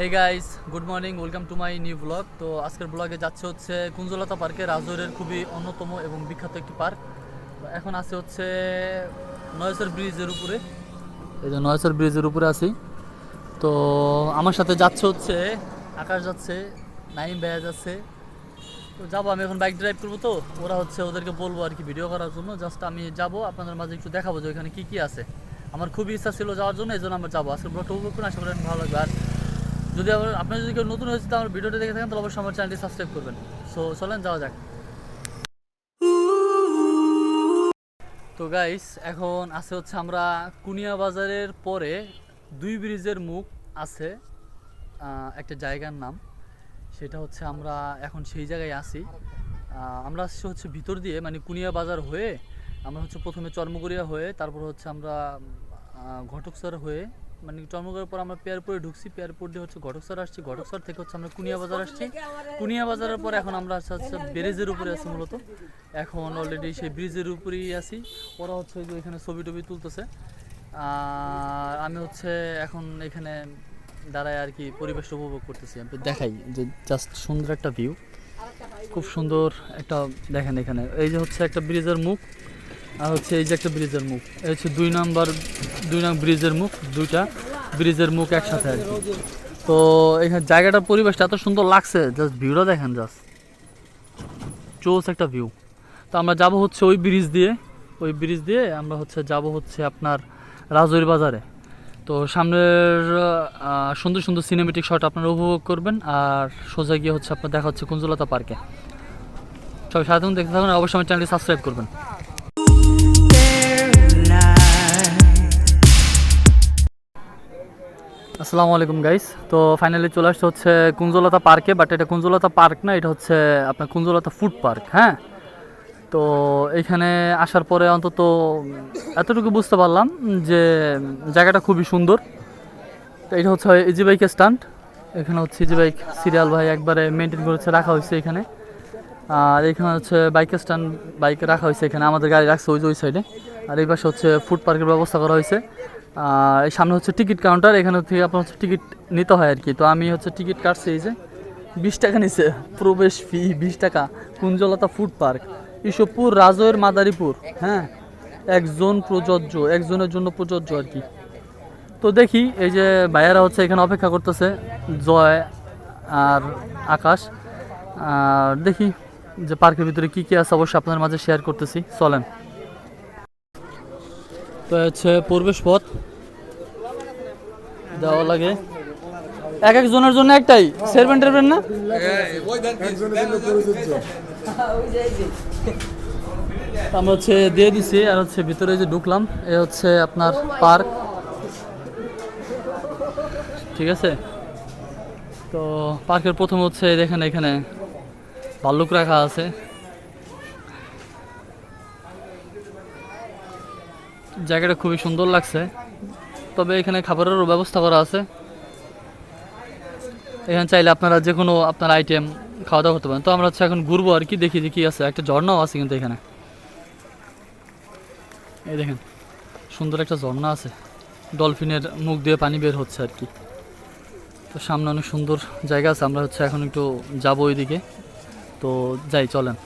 Hey guys good morning welcome to my new blog তো আজকের ব্লগে যাচ্ছে হচ্ছে কুঞ্জলতা পার্কে, রাজৌরের খুবই অন্যতম এবং বিখ্যাত একটি পার্ক। এখন আছে হচ্ছে নয়সর ব্রিজের উপরে। এই যে নয়সর ব্রিজের উপরে আছি। তো আমার সাথে যাচ্ছে হচ্ছে, আকাশ যাচ্ছে, নাইম ভাইয়া যাচ্ছে। তো যাব আমি এখন বাইক ড্রাইভ করব তো। ওরা হচ্ছে ওদেরকে বলব আর কি ভিডিও করার জন্য। জাস্ট আমি যাব, আপনাদের মাঝে একটু দেখাবো যে ওখানে কী কী আছে। আমার খুবই ইচ্ছা ছিল যাওয়ার জন্য, এই জন্য আমরা যাব। আজকে ব্লগটা উপভোগ করুন, আশা করি ভালো লাগবে। আর যদি আমার আপনার যদি কেউ নতুন হয়েছে তো আমার ভিডিওটা দেখে থাকেন তাহলে অবশ্যই আমার চ্যানেলটি সাবস্ক্রাইব করবেন। সো চলেন যাওয়া যাক। তো গাইস এখন আছে হচ্ছে আমরা কুনিয়া বাজারের পরে দুই ব্রিজের মুখ আছে একটা জায়গার নাম। সেটা হচ্ছে আমরা এখন সেই জায়গায় আহ, আমরা আসছি হচ্ছে ভিতর দিয়ে মানে কুনিয়া বাজার হয়ে আমরা হচ্ছে প্রথমে চর্মগড়িয়া হয়ে তারপর হচ্ছে আমরা ঘটকসর হয়ে মানে চর্মগড়ের পর আমরা পেয়ারপুরে ঢুকছি পেয়ারপুর দিয়ে হচ্ছে ঘটকসর আসছি। ঘটকসর থেকে হচ্ছে আমরা কুনিয়া বাজার আসছি। কুনিয়া বাজারের পর এখন আমরা আছি হচ্ছে ব্রিজের উপরে আছি মূলত। এখন অলরেডি সেই ব্রিজের উপরেই আছি। ওরা হচ্ছে যে এখানে ছবি টবি তুলতেছে। আর আমি হচ্ছে এখন এখানে দাঁড়ায় আর কি পরিবেশটা উপভোগ করতেছি। আমি দেখাই যে জাস্ট সুন্দর একটা ভিউ খুব সুন্দর একটা দেখেন এখানে। এই যে হচ্ছে একটা ব্রিজের মুখ। আর হচ্ছে এই যে একটা ব্রিজের মুখ। এই হচ্ছে দুই নাম্বার, দুই নাম ব্রিজের মুখ, দুইটা। ব্রিজের মুখ একসাথে আর কি। তো এখানে জায়গাটার পরিবেশটা এত সুন্দর লাগছে জাস্ট ভিউটা দেখেন জাস্ট চোস একটা ভিউ তো আমরা যাব হচ্ছে ওই ব্রিজ দিয়ে, ওই ব্রিজ দিয়ে আমরা হচ্ছে যাব হচ্ছে আপনার রাজৈর বাজারে। তো সামনের সুন্দর সুন্দর সিনেমেটিক শট আপনারা উপভোগ করবেন আর সোজা গিয়ে হচ্ছে আপনার দেখা হচ্ছে কুঞ্জলতা পার্কে সবাই সারাদিন দেখতে থাকুন অবশ্যই আমার চ্যানেলটি সাবস্ক্রাইব করবেন। আসসালামু আলাইকুম গাইস তো ফাইনালি চলে আসছে হচ্ছে কুঞ্জলতা পার্কে বাট এটা কুঞ্জলতা পার্ক না, এটা হচ্ছে আপনার কুঞ্জলতা ফুড পার্ক হ্যাঁ? তো এখানে আসার পরে অন্তত এতটুকু বুঝতে পারলাম যে জায়গাটা খুবই সুন্দর। তো এটা হচ্ছে ইজি বাইকের স্ট্যান্ড এখানে হচ্ছে ইজি বাইক সিরিয়াল ভাই একবারে মেনটেন করেছে, রাখা হয়েছে এখানে। আর এখানে হচ্ছে বাইকের স্ট্যান্ড বাইক রাখা হয়েছে এখানে, আমাদের গাড়ি রাখছে ওই যে ওই সাইডে আর এই পাশে হচ্ছে ফুড পার্কের ব্যবস্থা করা হয়েছে। সামনে হচ্ছে টিকিট কাউন্টার, এখানে থেকে আপনার হচ্ছে টিকিট নিতে হয় আর কি তো আমি হচ্ছে টিকিট কাটছি এই যে বিশ টাকা নিছে প্রবেশ ফি বিশ টাকা, কুঞ্জলতা ফুড পার্ক ইসবপুর রাজয়ের মাদারীপুর হ্যাঁ? একজন প্রযোজ্য, একজনের জন্য প্রযোজ্য আর কি তো দেখি, এই যে ভাইয়ারা হচ্ছে এখানে অপেক্ষা করতেছে, জয় আর আকাশ। আর দেখি যে পার্কের ভিতরে কী কী আছে, অবশ্যই আপনাদের মাঝে শেয়ার করতেছি। চলেন। তো হচ্ছে প্রবেশ পথ। দেওয়া লাগে। এক একজনের জন্য একটাই। সেরবেন টেরবেন না? আমরা হচ্ছে দিয়ে দিছি, আর হচ্ছে ভিতরে যে ঢুকলাম, এ হচ্ছে আপনার পার্ক। ঠিক আছে? তো পার্কের প্রথম হচ্ছে, দেখেন এখানে ভাল্লুক রাখা আছে। জায়গাটা খুবই সুন্দর লাগছে। তবে এখানে খাবারেরও ব্যবস্থা করা আছে। এখানে চাইলে আপনারা যে কোনো আপনার আইটেম খাওয়া দাওয়া করতে পারেন। তো আমরা হচ্ছে এখন ঘুরবো আর কি, দেখি যে কী আছে। একটা ঝর্ণাও আছে কিন্তু এখানে। এই দেখেন, সুন্দর একটা ঝর্ণা আছে। ডলফিনের মুখ দিয়ে পানি বের হচ্ছে আর কি। তো সামনে অনেক সুন্দর জায়গা আছে। আমরা হচ্ছে এখন একটু যাব ওইদিকে। তো যাই, চলেন।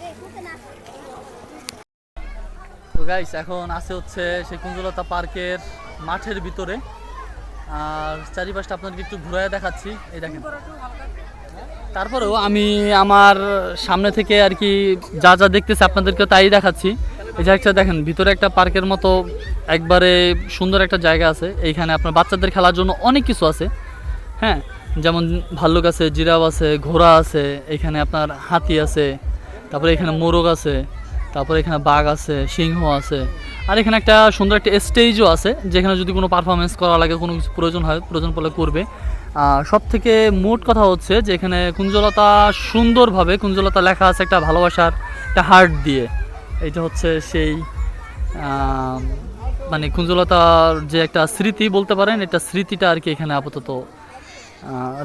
তো গাইস এখন আছে হচ্ছে সেই কুঞ্জলতা পার্কের মাঠের ভিতরে। আর চারিপাশটা আপনাদেরকে একটু ঘুরায় দেখাচ্ছি। এই দেখেন। তারপরেও আমি আমার সামনে থেকে আর কি যা যা দেখতেছি আপনাদেরকে তাই দেখাচ্ছি। এই একটা দেখেন, ভিতরে একটা পার্কের মতো একবারে সুন্দর একটা জায়গা আছে। এইখানে আপনার বাচ্চাদের খেলার জন্য অনেক কিছু আছে। হ্যাঁ যেমন ভাল্লুক আছে, জিরাফ আছে, ঘোড়া আছে, এখানে আপনার হাতি আছে, তারপরে এখানে মোরগ আছে। তারপরে এখানে বাঘ আছে, সিংহ আছে, আর এখানে একটা সুন্দর একটা স্টেজও আছে, যেখানে যদি কোনো পারফরমেন্স করা লাগে, কোনো কিছু প্রয়োজন হয়, প্রয়োজন পড়লে করবে। সব থেকে মোট কথা হচ্ছে যে এখানে কুঞ্জলতা সুন্দরভাবে, কুঞ্জলতা লেখা আছে একটা ভালোবাসার, একটা হার্ট দিয়ে। এটা হচ্ছে সেই মানে কুঞ্জলতার যে একটা স্মৃতি বলতে পারেন, এটা স্মৃতিটা আর কি এখানে আপাতত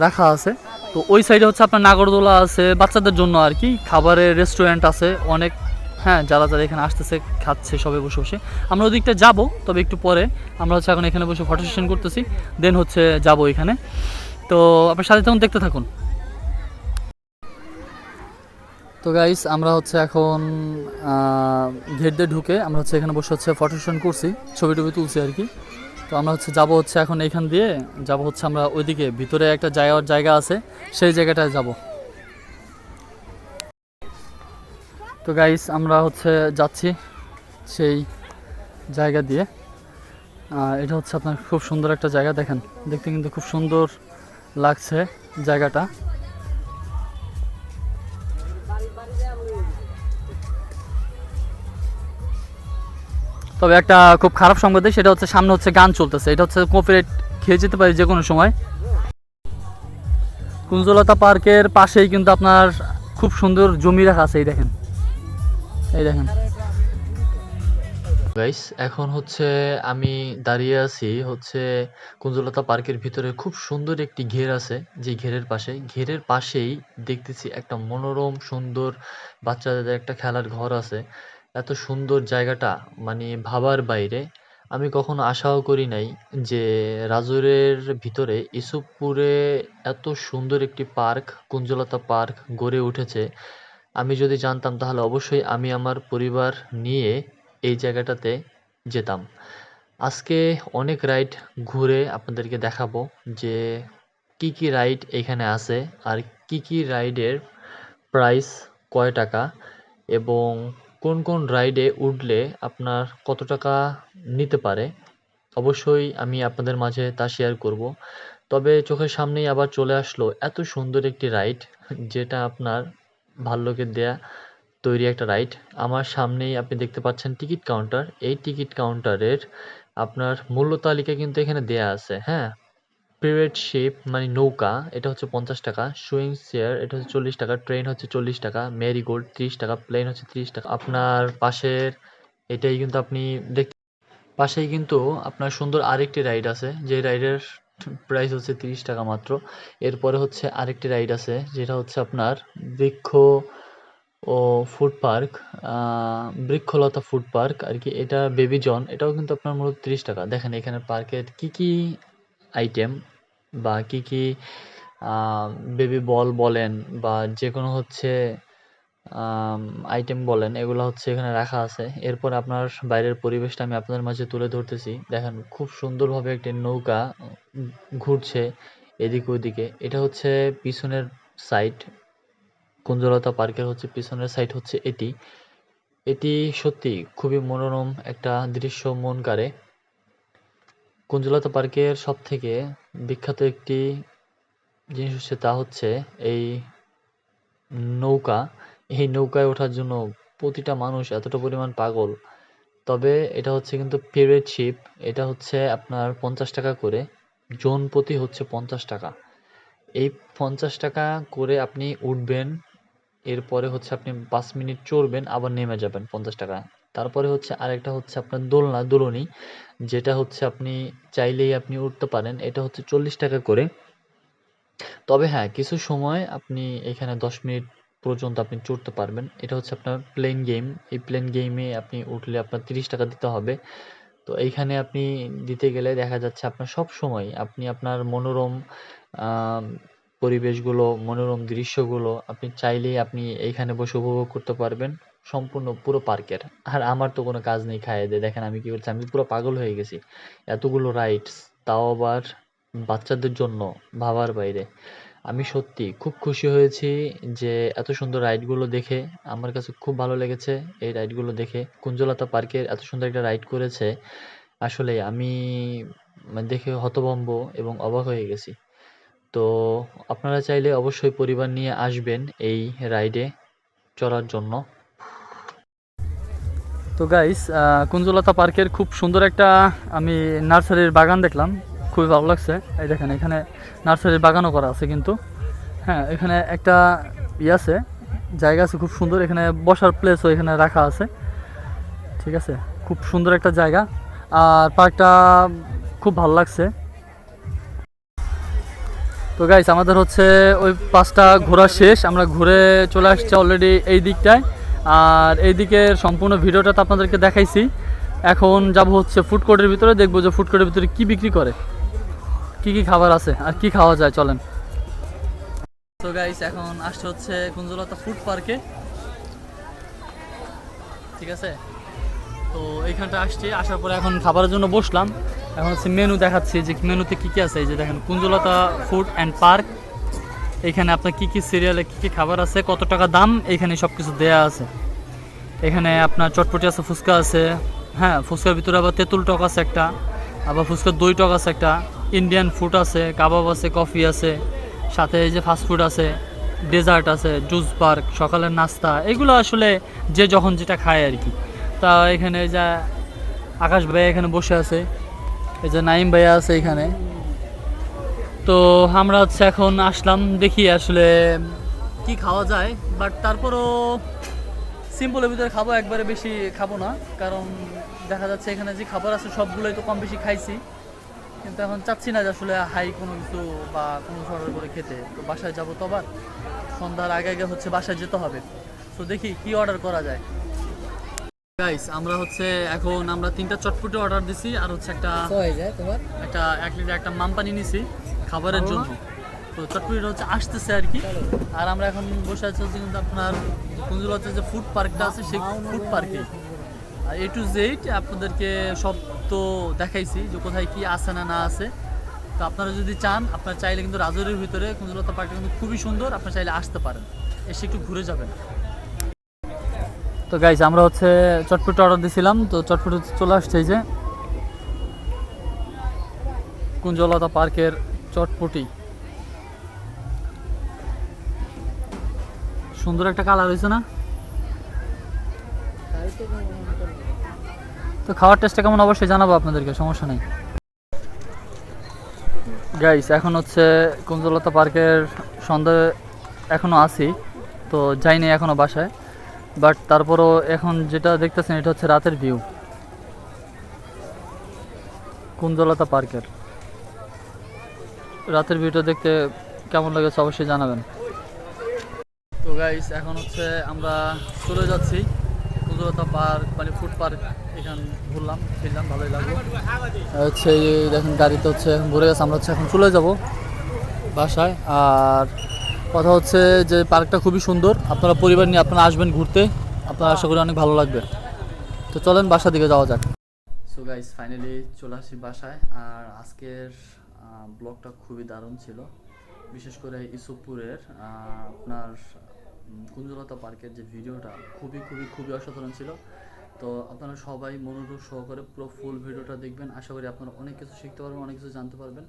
রাখা আছে। তো ওই সাইডে হচ্ছে আপনার নাগরদোলা আছে, বাচ্চাদের জন্য আর কি, খাবারের রেস্টুরেন্ট আছে, অনেক হ্যাঁ যারা যারা এখানে আসতেছে, খাচ্ছে, সবে বসে বসে। আমরা ওদিকটা যাব, তবে একটু পরে। আমরা হচ্ছে এখন এখানে বসে ফটো সেশন করতেছি দেন হচ্ছে যাব এখানে। তো আপনার সাথে তখন দেখতে থাকুন। তো গাইস আমরা হচ্ছে এখন গেট দিয়ে ঢুকে আমরা হচ্ছে এখানে বসে হচ্ছে ফটো সেশন করছি, ছবি টবি তুলছি আর কি। তো আমরা হচ্ছে যাব হচ্ছে এখন এইখান দিয়ে, যাব হচ্ছে আমরা ওইদিকে, ভিতরে একটা জায়গার জায়গা আছে, সেই জায়গাটায় যাব। তো গাইস আমরা হচ্ছে যাচ্ছি সেই জায়গা দিয়ে। এটা হচ্ছে আপনার খুব সুন্দর একটা জায়গা, দেখেন। দেখতে কিন্তু খুব সুন্দর লাগছে জায়গাটা। তবে একটা খুব খারাপ সংবাদ সেটা হচ্ছে সামনে হচ্ছে গান চলতেছে। এটা হচ্ছে কপিরাইট খেয়ে যেতে পারে যে কোনো সময়। কুঞ্জলতা পার্কের পাশেই কিন্তু আপনার খুব সুন্দর জমি রাখা আছে, এই দেখেন। এই দেখেন। গাইস এখন হচ্ছে আমি দাঁড়িয়ে আছি হচ্ছে কুঞ্জলতা পার্কের ভিতরে। খুব সুন্দর একটি ঘের আছে যে ঘেরের পাশে। ঘেরের পাশেই দেখতেছি একটা মনোরম, সুন্দর বাচ্চাদের একটা খেলার ঘর আছে। এত সুন্দর জায়গাটা মানে ভাবার বাইরে। আমি কখনো আশাও করি নাই যে রাজুরের ভিতরে ইসুফপুরে এত সুন্দর একটি পার্ক, কুঞ্জলতা পার্ক গড়ে উঠেছে। আমি যদি জানতাম, তাহলে অবশ্যই আমি আমার পরিবার নিয়ে এই জায়গাটাতে যেতাম। আজকে অনেক রাইড ঘুরে আপনাদেরকে দেখাবো যে কি কি রাইড এখানে আছে আর কি কি রাইডের প্রাইস কয় টাকা এবং কোন কোন রাইডে উঠলে আপনার কত টাকা নিতে পারে। অবশ্যই আমি আপনাদের মাঝে তা শেয়ার করব। তবে চোখের সামনেই আবার চলে আসলো এত সুন্দর একটি রাইড যেটা আপনার ভাল্লুকের দেয়া তৈরি একটা রাইড। আমার সামনেই আপনি দেখতে পাচ্ছেন টিকিট কাউন্টার। এই টিকিট কাউন্টারের আপনার মূল্য তালিকা কিন্তু এখানে দেয়া আছে হ্যাঁ? প্রাইভেট শিপ মানে নৌকা, এটা হচ্ছে পঞ্চাশ টাকা। সুইং চেয়ার এটা হচ্ছে চল্লিশ টাকা। ট্রেন হচ্ছে চল্লিশ টাকা। মেরিগোল্ড ত্রিশ টাকা। প্লেন হচ্ছে ত্রিশ টাকা। আপনার পাশের, এটাই কিন্তু আপনি দেখতে পাশেই কিন্তু আপনার সুন্দর আরেকটি রাইড আছে, যে রাইডের প্রাইস হচ্ছে তিরিশ টাকা মাত্র। এরপরে হচ্ছে আরেকটি রাইড আছে, যেটা হচ্ছে আপনার বৃক্ষ ও food park Brikkholota food park আর কি। এটা বেবি জন, এটাও কিন্তু আপনার মূলত তিরিশ টাকা। দেখেন এখানে পার্কের কি কি আইটেম বা কি কি বেবি বল বলেন বা যে কোনো হচ্ছে আইটেম বলেন, এগুলো হচ্ছে এখানে রাখা আছে। এরপর আপনার বাইরের পরিবেশটা আমি আপনাদের মাঝে তুলে ধরতেছি। দেখেন, খুব সুন্দরভাবে একটি নৌকা ঘুরছে এদিক ওদিকে এটা হচ্ছে পিছনের সাইড কুঞ্জলতা পার্কের হচ্ছে পিছনের সাইড হচ্ছে এটি। এটি সত্যি খুবই মনোরম একটা দৃশ্য মন কাড়ে। কুঞ্জলতা পার্কের সব থেকে বিখ্যাত একটি জিনিস হচ্ছে তা হচ্ছে এই নৌকা। এই নৌকায় ওঠার জন্য প্রতিটা মানুষ এতটা পরিমাণ পাগল। তবে এটা হচ্ছে কিন্তু ফেভারিট শিপ। এটা হচ্ছে আপনার পঞ্চাশ টাকা করে। জন প্রতি হচ্ছে পঞ্চাশ টাকা। এই পঞ্চাশ টাকা করে আপনি উঠবেন, এরপরে হচ্ছে আপনি পাঁচ মিনিট চড়বেন, আবার নেমে যাবেন পঞ্চাশ টাকা। তারপরে হচ্ছে আরেকটা হচ্ছে আপনার দোলনা, দোলনি, যেটা হচ্ছে আপনি চাইলেই আপনি উঠতে পারেন। এটা হচ্ছে চল্লিশ টাকা করে। তবে হ্যাঁ কিছু সময় আপনি এখানে দশ মিনিট পর্যন্ত আপনি চড়তে পারবেন। এটা হচ্ছে আপনার প্লেন গেম এই প্লেন গেমে আপনি উঠলে আপনার তিরিশ টাকা দিতে হবে। তো এইখানে আপনি দিতে গেলে দেখা যাচ্ছে আপনার সব সময় আপনি আপনার মনোরম পরিবেশগুলো, মনোরম দৃশ্যগুলো আপনি চাইলেই আপনি এইখানে বসে উপভোগ করতে পারবেন। সম্পূর্ণ পুরো পার্কের। আর আমার তো কোনো কাজ নেই খাইয়ে দিয়ে। দেখেন আমি কি করছি? আমি পুরো পাগল হয়ে গেছি। এতগুলো রাইডস তাও আবার বাচ্চাদের জন্য ভাবার বাইরে। আমি সত্যি খুব খুশি হয়েছি যে এত সুন্দর রাইডগুলো দেখে আমার কাছে খুব ভালো লেগেছে এই রাইডগুলো দেখে। কুঞ্জলতা পার্কের এত সুন্দর একটা রাইড করেছে। আসলে আমি মানে দেখে হতভম্ব এবং অবাক হয়ে গেছি। তো আপনারা চাইলে অবশ্যই পরিবার নিয়ে আসবেন এই রাইডে চড়ার জন্য। তো গাইস কুঞ্জলতা পার্কের খুব সুন্দর একটা আমি নার্সারির বাগান দেখলাম। খুবই ভালো লাগছে। এই দেখেন, এখানে নার্সারির বাগানও করা আছে কিন্তু। হ্যাঁ এখানে একটা ইয়ে আছে, জায়গা আছে খুব সুন্দর। এখানে বসার প্লেসও এখানে রাখা আছে। ঠিক আছে? খুব সুন্দর একটা জায়গা। আর পার্কটা খুব ভালো লাগছে। তো গাইস আমাদের হচ্ছে ওই পাঁচটা ঘোরা শেষ। আমরা ঘুরে চলে আসছি অলরেডি এই দিকটায়। আর এই দিকের সম্পূর্ণ ভিডিওটা তো আপনাদেরকে দেখাইছি। এখন যাব হচ্ছে ফুড কোর্টের ভিতরে। দেখব যে ফুড কোর্টের ভিতরে কি বিক্রি করে। কি কি খাবার আছে? আর কি খাওয়া যায়? চলেন। তো গাইস এখন আসছে হচ্ছে কুঞ্জলতা ফুড পার্কে। ঠিক আছে? তো এইখানটা আসছি, আসার পরে এখন খাবারের জন্য বসলাম। এখন হচ্ছে মেনু দেখাচ্ছি, যে মেনুতে কি কি আছে? এই যে দেখেন, কুঞ্জলতা ফুড অ্যান্ড পার্ক। এখানে আপনার কি কি সিরিয়ালে কি কি খাবার আছে? কত টাকা দাম? এখানে সব কিছু দেয়া আছে। এখানে আপনার চটপটি আছে, ফুচকা আছে। হ্যাঁ ফুচকার ভিতরে আবার তেঁতুল টক আছে একটা, আবার ফুচকার দই টক আছে একটা। ইন্ডিয়ান ফুড আছে, কাবাব আছে, কফি আছে, সাথে এই যে ফাস্টফুড আছে ডেজার্ট আছে জুস পার্ক সকালের নাস্তা, এগুলো আসলে যে যখন যেটা খায় আর কি। তা এখানে যে আকাশ ভাইয়া এখানে বসে আছে, এই যে নাইম ভাইয়া আছে এখানে। তো আমরা হচ্ছে এখন আসলাম, দেখি আসলে কি খাওয়া যায় বাট তারপরও সিম্পলের ভিতরে খাব, একবারে বেশি খাব না, কারণ দেখা যাচ্ছে এখানে যে খাবার আছে, সবগুলোই তো কম বেশি খাইছি। কিন্তু এখন চাচ্ছি না যে আসলে হাই কোনো কিছু বা কোনো কিছু অর্ডার করে খেতে। তো বাসায় যাব তো আবার। সন্ধ্যার আগে আগে হচ্ছে বাসায় যেতে হবে। তো দেখি কি অর্ডার করা যায়। গাইস আমরা হচ্ছে এখন আমরা তিনটা চটপটি অর্ডার দিছি আর হচ্ছে একটা একটা এক লিটার একটা মাম পানি নিছি খাবারের জন্য। তো চটপটিটা হচ্ছে আসতেছে আর কি। আর আমরা এখন বসে আছি হচ্ছে কিন্তু আপনার কুঞ্জুলাতে যে ফুড পার্কটা আছে সেই ফুড পার্কে এ টু জেড আপনাদেরকে সব তো দেখাইছি যে কোথায় কি আছে না না আছে। তো আপনারা যদি চান, আপনারা চাইলে কিন্তু রাজৌরির ভিতরে কুঞ্জলতা পার্কটা কিন্তু খুবই সুন্দর, আপনারা চাইলে আসতে পারেন। এসে একটু ঘুরে যাবেন। তো গাইজ আমরা হচ্ছে চটপটি অর্ডার দিয়েছিলাম তো চটপটি চলে আসছে যে কুঞ্জলতা পার্কের চটপটি। সুন্দর একটা কালার হয়েছে না? তো খাওয়ার টেস্টটা কেমন? অবশ্যই জানাব আপনাদেরকে, সমস্যা নেই। গাইস এখন হচ্ছে কুঞ্জলতা পার্কের সন্ধ্যে এখনও আছি, তো যাইনি এখনও বাসায়। বাট তারপরও এখন যেটা দেখতেছেন, এটা হচ্ছে রাতের ভিউ কুঞ্জলতা পার্কের। রাতের ভিউটা দেখতে কেমন লেগেছে অবশ্যই জানাবেন। তো গাইস এখন হচ্ছে আমরা চলে যাচ্ছি। কুঞ্জলতা পার্ক মানে ফুড পার্ক এখান ঘুরলাম ফিরলাম ভালোই লাগল। হচ্ছে এই দেখেন গাড়িতে হচ্ছে ঘুরে গেছে আমরা হচ্ছে এখন চলে যাব বাসায়। আর কথা হচ্ছে যে পার্কটা খুবই সুন্দর আপনারা পরিবার নিয়ে আপনারা আসবেন ঘুরতে আপনারা আশা করি অনেক ভালো লাগবে। তো চলেন বাসার দিকে যাওয়া যাক। সো গাইস ফাইনালি চলে আসি বাসায় আর আজকের ব্লগটা খুবই দারুণ ছিল। বিশেষ করে ইসুপুরের আপনার কুঞ্জলতা পার্কের যে ভিডিওটা, খুবই খুবই খুবই অসাধারণ ছিল। তো আপনারা সবাই মনোযোগ সহকারে পুরো ফুল ভিডিওটা দেখবেন। আশা করি আপনারা অনেক কিছু শিখতে পারবেন, অনেক কিছু জানতে পারবেন।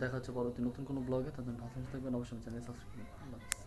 দেখা হচ্ছে পরবর্তী নতুন কোনো ব্লগে তাদের ভালো থাকবেন, অবশ্যই চ্যানেল সাবস্ক্রাইব হাফেজ।